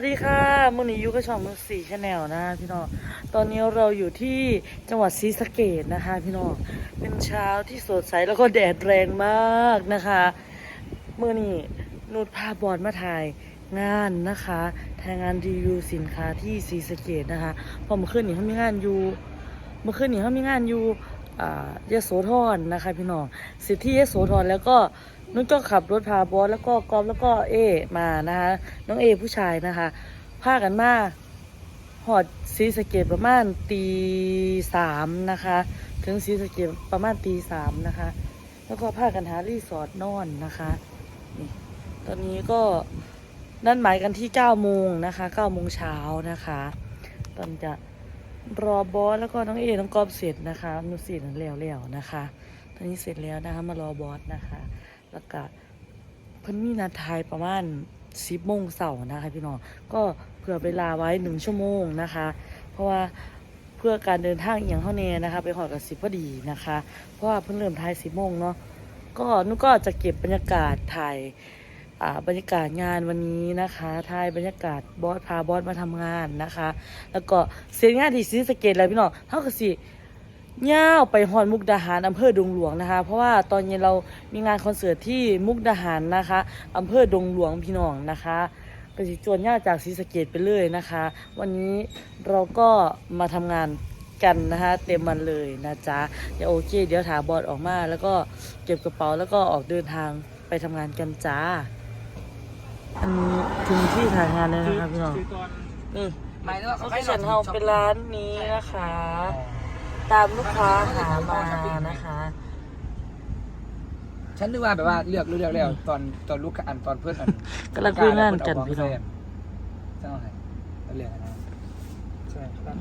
วัสดีค่ะมือนี้ยูกับช่องมือสี่ชาแนลนะพี่น้อง ตอนนี้เราอยู่ที่จังหวัดศรีสะเกดนะคะ พี่น้อง เป็นเช้าที่สดใสแล้วก็แดดแรงมากนะคะมือนี้นุชพาบอลมาถ่ายงานนะคะถ่ายงานรีวิวสินค้าที่ศรีสะเกดนะคะพอเมื่อคืนนี้เขามีงานอยู่เมื่อคืนนี้เขามีงานอยู่อ่ายโสธรนะคะ พี่น้องสิทธิยโสธรแล้วก็ นุ้นก็ขับรถพาบอสแล้วก็กอฟแล้วก็เอมานะคะน้องเอผู้ชายนะคะพากันมาหอดศรีสเกดประมาณตีสามนะคะ ถึงศรีสเกดประมาณตีสามนะคะ แล้วก็พากันหารีสอร์ทนอนนะคะนี่ตอนนี้ก็นัดหมายกันที่เก้าโมงนะคะเก้าโมงเช้านะคะ ตอนจะรอบอสแล้วก็น้องเอน้องกอบเสร็จนะคะนูสินแล้วแล้วนะคะ ตอนนี้เสร็จแล้วนะคะมารอบอสนะคะ แล้วก็เพิ่นมีนัดทายประมาณสิบโมงเสาร์นะคะพี่น้องก็เผื่อเวลาไว้หนึ่งชั่วโมงนะคะ เพราะว่าเพื่อการเดินทางอหย่างเท่านี้นะคะ ไปหอดกับสิบพอดีนะคะ เพราะว่าเพิ่งเริ่มทายสิบโมงเนาะก็นุก็จะเก็บบรรยากาศถ่ายอ่าบรรยากาศงานวันนี้นะคะถ่ายบรรยากาศบอสพาบอสมาทำงานนะคะ แล้วก็เสร็จงานที่ศรีสเกดแล้วพี่น้องเท่ากับสิ ย่าวไปฮอนมุกดาหารอำเภอดงหลวงนะคะ เพราะว่าตอนเย็นเรามีงานคอนเสิร์ตที่มุกดาหารนะคะอำเภอดงหลวงพี่น้องนะคะก็สิจวนย่าวจากศรีสะเกดไปเลยนะคะ วันนี้เราก็มาทำงานกันนะคะเต็มมันเลยนะจ๊ะเดี๋ยวโอเค เดี๋ยวถาบอสออกมา แล้วก็เก็บกระเป๋าแล้วก็ออกเดินทางไปทำงานกันจ้า อันนี้ถึงที่ถ่ายงานเลยนะครับพี่น้องคือตอนนี่หมายถึงว่าโอเขาเคให้ฉันเฮาเป็นร้านนี้นะคะ ตามลูกค้าหามานะคะ ฉันนึกว่าแบบว่าเลือกเลือกแล้วตอนตอนลูกอันตอนเพื่อนอันกำลังคุยงานกันพี่น้องเจ้าไหนแล้วเรียกอะไรนะใช่ครับ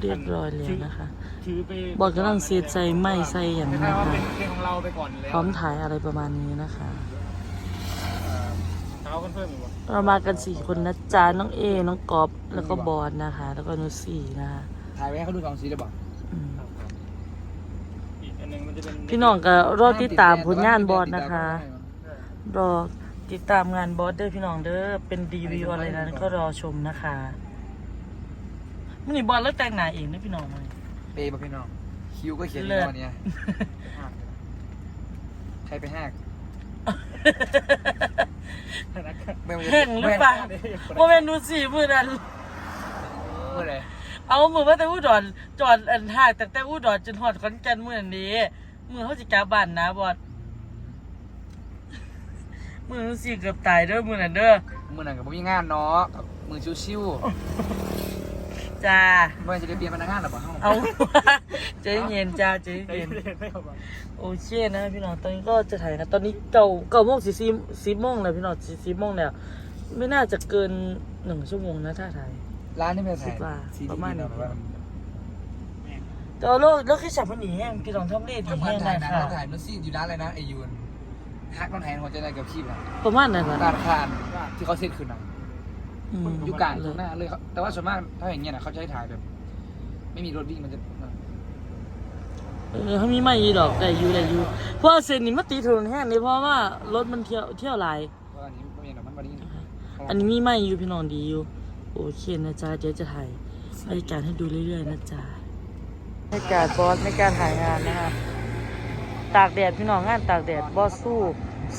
เรียบร้อยแล้วนะคะถือไปบอดกำลังเสียใจไม่ใส่อย่างคนี้ล้ายนะๆว่าคะเป็นเพลงของเราไปก่อนแล้วพร้อมถ่ายอะไรประมาณนี้นะคะเท้าเพิ่มอีกวะเรามากันสี่คนนะจ๊ะน้องเอ น้องกอบแล้วก็บอสนะคะ แล้วก็นุชสี่นะคะถ่ายไว้ให้เขาดูสองสีเลยบอก อืม อีกอันหนึงมันจะเป็น พี่น้องก็รอติดตามผลงานบอสนะคะ รอติดตามงานบอสเด้อพี่น้องเด้อเป็นรีวิวอะไรนั้นก็รอชมนะคะมันนี่บอสแล้วแต่งหน้าเองนะพี่น้องมันเปย์ป่ะพี่น้อง คิวก็เขียนเลิศตอนเนี้ยใครไปแหกไม่ว่าจะแห้งหรือเปล่าโมเมนดูสิมือนั้นเมื่อไหรเอามือว่าแต่อุดรจอดอันหากแต่แต่อุดรจนหอดขอนแก่นมือนี้ มือเขาจิกลับบ้านนะบอสมือสิเกือบตายเด้อมือนั้นเด้อเมื่อไหร่กับผมมีงานเนาะมือชิวจ้าๆเมื่อจะได้เปลี่ยนพนักงานหรอเปล่าเอาใจเย็นจ้าใจเย็เย็นนไม่เอามาโอเคนะพี่น้องตอนนี้ก็จะถ่ายกันตอนนี้เก้าเก้าโมงสี่สิบสิบโมงแล้วพี่น้องสี่สิบโมงแล้วไม่น่าจะเกินหนึ่งชั่วโมงนะถ้าถ่าย ร้านนี่เป็นคิดว่าซีประมาณนี้แบบว่า แต่ว่าโลกแล้วคือฉับมันหนีแห้งพี่น้องทำเลดีก็เหมือแห้นงถ่ายนะหนังค่ะเราถ่ายนุชซี่อยู่ร้านอะไรนะไอยูนฮักน้องไทยหัวใจได้กับพี่นะประมาณนั้นก่อนร้านคานที่เขาเซ็ตคืนน่ะอืมอยู่กลางตรงหน้าเลยเขาแต่ว่าส่วนมากถ้าอย่างเงี้ยนะเขาจะให้ถ่ายแบบ ไม่มีรถวิ่งมันจะเออเขามีไม่ยีดอกแต่อยู่แต่อยู่เพราะว่าเส้นนี้มันตีถนนแห้งนี่เพราะว่ารถมันเที่ยวเที่ยวหลาย เพราะอันนี้ไม่มีหรอกมันวันนี้อันนี้มีไม่อยู่พี่น้องดีอยู่ โอเคนะจ๊ะเดี๋ยวจะถ่ายบรรยากาศให้ดูเรื่อยๆนะจ๊ะ บรรยากาศบอสในการถ่ายงานนะคะตากแดดพี่น้องงานตากแดดบอสสู้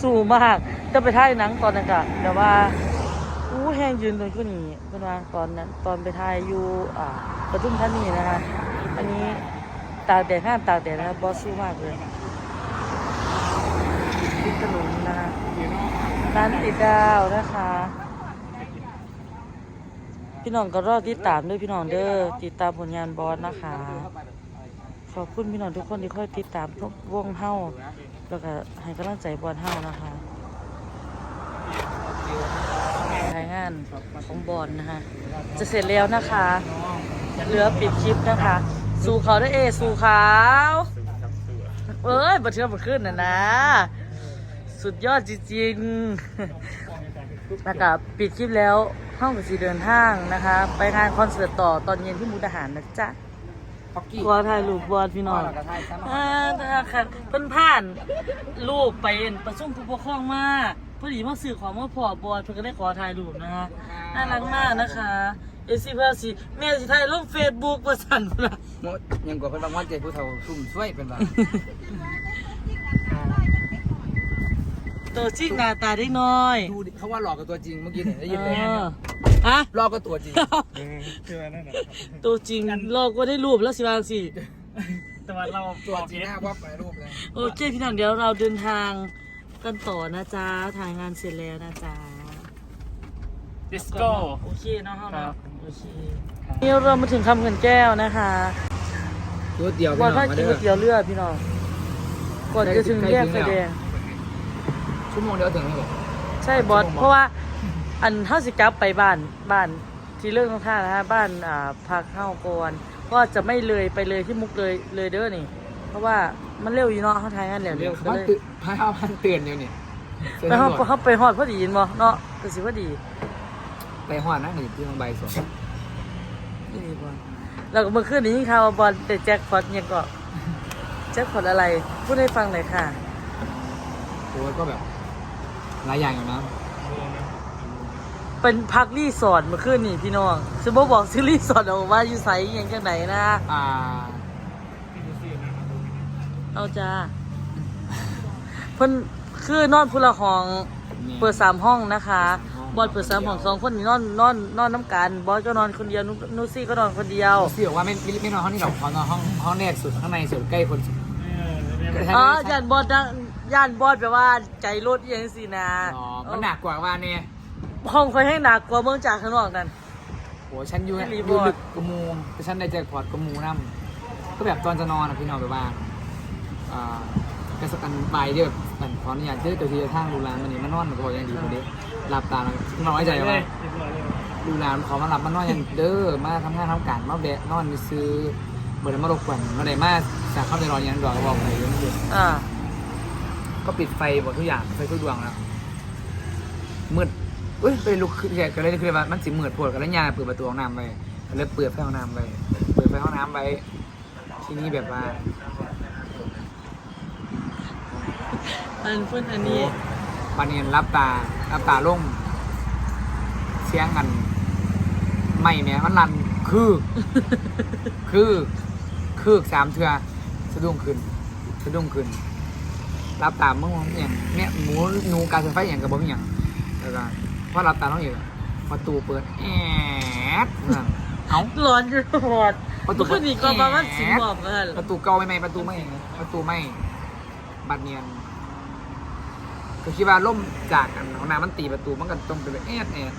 สู้มากจะไปถ่ายหนังตอนนั้นกะแต่ว่าอู้แห้งยืนตรงนี้เพื่อนว่าตอนนั้นตอนไปถ่ายอยู่อ่าปทุมธานีนะคะอันนี้ตากแดดห้ามตากแดดนะครับบอสสู้มากเลยติดถนนนะคะร้านติดดาวนะคะ พี่น้องก็รอติดตามด้วยพี่น้องเด้อติดตามผลงานบอสนะคะ ขอบคุณพี่น้องทุกคนที่คอยติดตามทุกวงเฮาแล้วก็ให้กำลังใจบอสเฮานะคะรายงานของบอลนะคะ จะเสร็จแล้วนะคะ เหลือปิดคลิปนะคะ สู่เขาได้เอสู่เขาเอ้ยบัเทือบัขึ้นนะนะ สุดยอดจริงๆแล้วปิดคลิปแล้วห้องกับสีเดินทางนะคะ ไปงานคอนเสิร์ตต่อตอนเย็นที่มุกดาหารนะจ๊ะ ฮอกกี้ขอถ่ายรูปบอลพี่น้องเราก็ถ่ายซ้ำอ่าถ้าค่ะเพิ่นผ่านรูปไปเอ็นประชุมผู้ปกครองมาพอดีมาสื่อความว่าพอบอยเพิ่นก็ได้ขอถ่ายรูปนะคะน่ารักมากนะคะเอซีเพื่อสิแม่สิถ่ายลงเฟซบุ๊กว่าสั่นพุ่นล่ะโมยังกว่าเป็นบางวันใจผู้เฒ่าซุ่มช่วยเป็นแบบตัวจริงหน้าตาได้น้อย ดูดิเขาว่าหลอกกับตัวจริงเมื่อกี้เนี่ยได้ยินเอเลยอ ฮะหลอกกับตัวจริง คือว่านั่นแหละครับตัวจริงลอกก็ได้รูปแล้วสิบางสิแต่ว่าเราตัวจริงหน้าว่าไปรูปเลยโอเคพี่น้องเดี๋ยวเราเดินทางกันต่อนะจ๊ะถ่ายงานเสร็จแล้วนะจ๊ะดิสโก้ โอเคเนาะเฮาครัเนาะบ โอเคนี่เรามาถึงคำเงินแก้วนะคะตัวเดียวก่พี่อนน้องถ้ามากินเด้ก๋วยเตี๋ยวเรือพี่น้องก่อนจะถึงแยกไฟแดงชั่วโมงเดียวถึงแล้วเหรอ ใช่บอสเพราะว่า อันเท่าสิกลับไปบ้านบ้านที่เรื่องของท่านะฮะบ้านอ่าพักเข้าก่อนก็จะไม่เลยไปเลยที่มุกเลยเลยเด้อนี่ เพราะว่ามันเร็วอยู่เนาะเขาทายงานแล้วเร็วเขาก็พันเลยตื่นพายเอาพันเตือนเดียวนี่ไปฮอดเขาไปฮอดพอดีนบ่เนาะก็สิพอดี ไปหอดนะหนึ่งที่ทางใบสวนนี่ดีกว่าแล้วก็เมื่อคืนนี้ข่าวว่าบอลแต่แจ็คพอตเนี่ยงก็แจ็คพอตอะไรพูดให้ฟังหน่อยค่ะโอ้ยก็แบบหลายอย่างอยู่นะ เป็นพักรีสอร์ทเมื่อคืนนี่พี่น้องซึ่งบ่บอกซื้อรีสอร์ทออกมาอยู่ไสอหย่างจังไหนนะ อ่าเอาจ้า เพิ่นคือนอนพุละห้องนี่เปิดสามห้องนะคะสามห้องบอสเปิดสามห้องสองคนนี่นอนนอนนอนน้ำกัน บอสก็นอนคนเดียวนุนุซี่ก็นอนคนเดียวพี่บอกว่าไม่ไม่ไม่นอนห้องนี้หรอกขอนอนห้องห้องแรกสุดข้างในสุดใกล้คนสุดอ๋อย่านบอสดังย่านบอสแปลว่าใจรถอหยังสินะ อ๋อมันหนักกว่าว่าเนี่ย ห้องคอยให้หนักกว่าเมืองจากข้างนอกนั่น โหฉันอยู่ไม่รีอบยู่อร์ดลึกกว่ามูแต่ฉันได้แจ็คพอตกว่ามูน้ำก็แบบตอนจะนอนอะพี่นอนไปบ้านอ่ากระสกันไปเดี๋ยวมันขออนุญาตเจอตัวทีทางดูแลมันนี่มันนอนมันก็บอกอย่างดีคนนี้หลับตามันน้อยใจว่าดูแลขอมาหลับมานอนอย่างเด้อมาทำงานทำการมาแบะนอนซื้อเบิดมารบกวนมาได้มาจากเข้าในรอนยันดอกก็บอกไปเรื่อยอ่า ๆก็ปิดไฟหมดทุกอย่างไฟทุกดวงแล้วมืดเอ้ยไปลุกขึ้นแกก็เลยคือว่ามันสิมืดโพดกันแล้วยาเปิดประตูห้องน้ำไปก็เลยเปิดไฟห้องน้ำไปเปิดไฟห้องน้ำไปทีนี้แบบว่าอันเพิ่นอันนี้ปานเนียนรับตารับตาลงเสียงกันไม่แม้มันรันคือ คือคือสามเทือสะดุ้งขึ้นสะดุ้งขึ้นรับตามึงว่าอย่างเนี่ยหมูหนูการไฟฟ้าอย่างกับบ่มีอย่างแล้วก็ พอรับตาต้องอยู่ประตูเปิดแอดนั่นเอ้าร้อนอยู่หมดประตูเมื่อคืนนี้ก็ประมาณสิบหมอบกันประตูเก่าไม่ไหมประตูไม่ประตูไม่บัดเนียนก็คิดว่าล่มจากอันของน้ำมันตีประตูมันก็ต้องเป็นแบบแอดแอด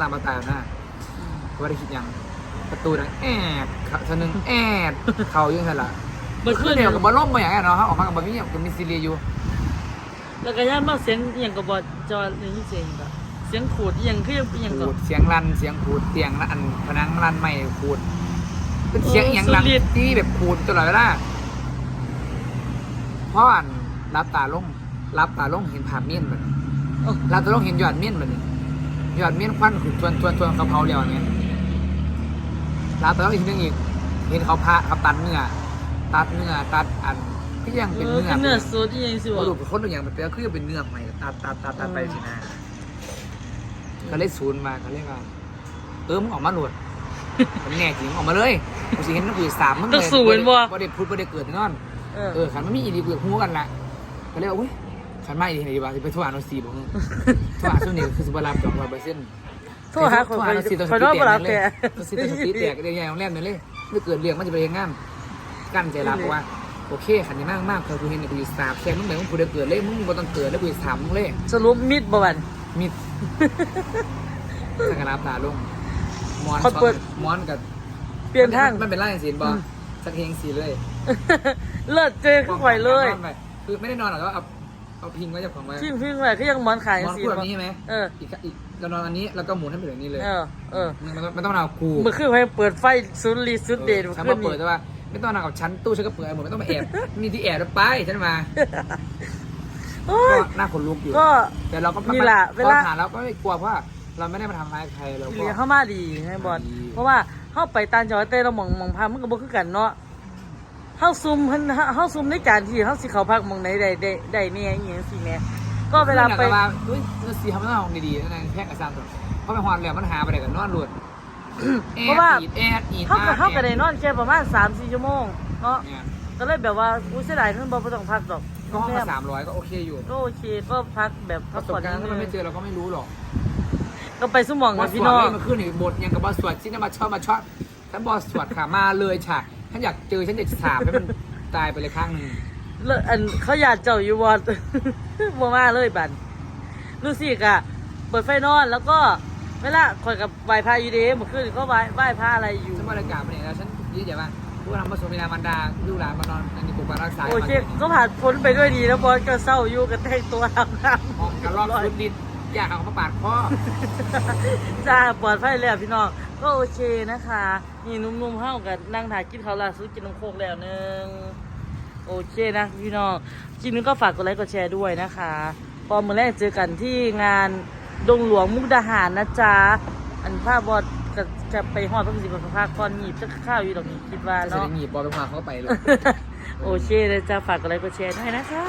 ตามประตูนะก็ไม่ได้คิดหยังประตูดังแอดเธอหนึ่งแอดเขาอยังไงล่ะเมื่อคืคืนอเดีเดียยววกับบอลล่มมาอย่างเงี้ยเนาะเขาออกมากับบอลมี่กับมิสซิลีอยู่แล้วก็ย่านมาเสียงอหย่างกับบอสจอในที่เสียงแบบ เสียงขูดอหย่างคืออหย่างขูกับดเสียงรันเสียงขูดเตียงละอันพนังรันไม่ขูดเป็นเสียงอหย่างดังที่แบบขูดตลอดเวลาเพราะอันรับตาลงรับตาลงเห็นภาพเมียนแบบรับตาลงเห็นยอดเมียนแบบนี้ยอดเมียนควันขึ้นชวนชวนชวนเขาเผาเรียวอย่างเงี้ยรับตาลงอีกทีนึงอีก เห็นเขาพาเขาตัดเนื้อตัดเนื้อตัดอันก็ยังเอเป็นอเนื้อคือเนื้อสดอหย่างสิกวะระดูกคนตัวอย่างแบบเป็นคือเป็นเนื้อใหม่ตัดตัดตัดตัดไปสินะ ก็เลยศูนย์มาก็เลยว่าเออมึงออกมาหนวดมันแน่จริงออกมาเลยกูสิเห็นมันกูสามมึงเลยบ่ได้พูดบ่ได้เกิดแน่นอน เออเออขันมันมีอีดีกูฮู้กันละก็เลยว่าอุ้ยขันมาอีดีไหนดีวะสิไปทั่วอนุสีบ่มึงทั่วอนุนี่คือสิบ่รับดอกร้อยเปอร์เซ็นต์โทรหาคนทั่วไปอนุสีตัวสคอยตินอนแตบ่หลักบเลแกยตัวสติตัวสติแตกเดี๋ยวใหญ่โรงแรมนั่นเลยไม่เกิดเรื่องมันจะไปเฮ็ดงานกั้นใจรับเพราะว่าโอเคขันนี้มากมากคือกูเห็นกูอยู่สามแค่มึงเหมือนมึงกูได้เกิดเลยมึงบ่ต้องเกิดแล้วกูถามมึงเลยสรุปมิดบ่บัน มิดสักการะตาลงมอนเขาเปิด มอนกับเปลี่ยนทาง มันเป็นไล่สีนบออืมสักเฮงสีเลยเลิศเจอขึ้นไหวเลยนอนไปคือไม่ได้นอนหรอกก็เอาเอาพิงไว้จากของไว้พิ้งพิ้งไหวก็ยังหมอนขายมอนสิพูดแบบนี้ใช่ไหมเอออีกอีกเรานอนอันนี้แล้วก็หมุนให้เป็นแบบนี้เลย เออเออมันมันมันต้องเอากูเมื่อคืนให้เปิดไฟสุดรีสุดเดชฉันเมื่อมาคืนเปิดนี้แต่ว่าไม่ต้องนอนกับชั้นตู้ฉันก็เปิดหมดไม่ต้องมาแอบมีที่แอบแล้วไปฉันมา โอ้ก็ยหน้าขนลุกอยู่ ก็ แต่เราก็นี่แหละเวลาพอผ่านแล้วก็ไม่กลัวเพราะว่าเราไม่ได้มาทำร้ายใครเราก็เลี้ยงเข้ามาดีให้บอลดี เพราะว่าเข้าไปตานจอยเต้เราหมองหมองพามันก็บ่คือกันเนาะเข้าซุ่มเพิ่นเข้าซุ่มในการที่เข้าสิเขาพักหมองไหนได้ได้ได้เนี่ยอหย่างสิแหม่ก็เวลาไปมื่อคืนน่ะก็ว่าอุ้ยฤาษีทำหน้าห้องดีๆนั่นแพงกับซามตัวเพราะไปหอนแล้วมันหาไปได้กันนอนรวดแอเพราะดว่าอีดแอดอีดเขากับดเขากับแอได้นอนแค่ประมาณ3-4ชั่วโมงเนาะ เนี่ย ก็เลยแบบว่าอุ้ยเสียดายเพิ่นบ่บ่ต้องพักดอก ก็ห้องละสามร้อยก็โอเคอยู่ก็โอเคก็พักแบบปพักระสผ่บอนการณ์ถ้ามันไม่เจอเราก็ไม่รู้หรอกก็ไปสมองบอกับสพี่สวน้ดองเลยมาขึ้นอีกบทยังกับบอสสวดซินมาชอบมาชอบฉันบอสสวดค่ะมาเลยค่ะฉันอยากเจอฉันอยากจะถามให้มันตายไปเลยข้างหนึ่งเลิกอันเขาอยากเจ้าอยู่วอด บ่มาเลยบันรู้สิกะเปิดไฟนอนแล้วก็เวลาคอยกับไหว้พระอยู่เด้เมื่อคืนก็ไหว้ไหว้พระอะไรอยู่ฉันบรรยากาศมันเนี่ยแล้วฉันยืดใหญ่ว่า ลูกหลานมาส่งเวลามันดาลูกหลานมานอนในปกปักรักษาโอเคก็ผ่านพ้นไปด้วยดีแล้วบอสก็เศร้าอยู่กันแต่งตัวอาบน้ห้องกระรอกสุดดินอยากเอามาปาดพ่อำจ้าปลอดภัยแล้วพี่น้องก็โอเคนะคะ นี่นุ่มๆเข้ากันนั่งถ่ายกินข้าวล่าสุดกินน้ำโคกแล้วหนึงโอเคนะพี่น้องจินนึงก็ฝากกดไลค์กดแชร์ด้วยนะคะพอมือแรกเจอกันที่งานดงหลวงมุกดาหารนะจ๊ะอันภาพบอด จะไปหอดเพิ่งสิบภาคก่อนหยีบจะข้าวอยู่ตรงนี้คิดว่าจะเนาะ ได้หนีบบอลลงมาเขาไปเลย โอเคเลยจะฝากอะไรก็แชร์ด้วยนะคะ